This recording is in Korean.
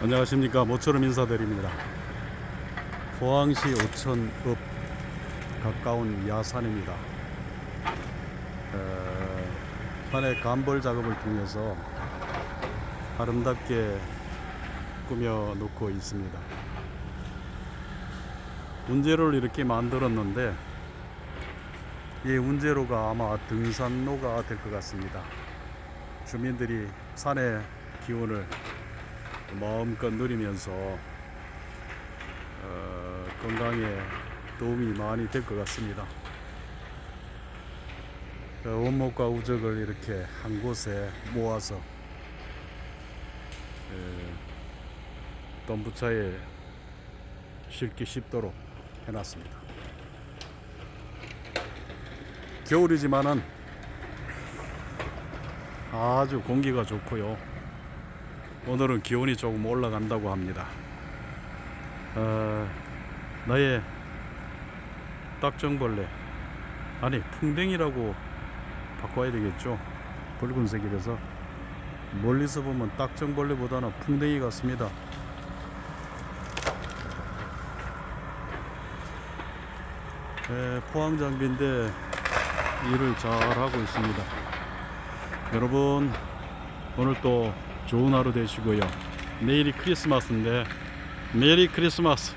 안녕하십니까. 모처럼 인사드립니다. 포항시 오천읍 가까운 야산입니다. 에, 산의 간벌 작업을 통해서 아름답게 꾸며 놓고 있습니다. 운제로를 이렇게 만들었는데 이 운제로가 아마 등산로가 될 것 같습니다. 주민들이 산의 기운을 마음껏 누리면서 어, 건강에 도움이 많이 될 것 같습니다. 그 원목과 우적을 이렇게 한 곳에 모아서 에, 덤부차에 실기 쉽도록 해놨습니다. 겨울이지만은 아주 공기가 좋고요. 오늘은 기온이 조금 올라간다고 합니다. 어, 나의 딱정벌레 아니 풍뎅이라고 바꿔야 되겠죠. 붉은색이라서 멀리서 보면 딱정벌레보다는 풍뎅이 같습니다. 에, 포항 장비인데 일을 잘 하고 있습니다. 여러분 오늘 또 좋은 하루 되시고요. 내일이 크리스마스인데 메리 크리스마스.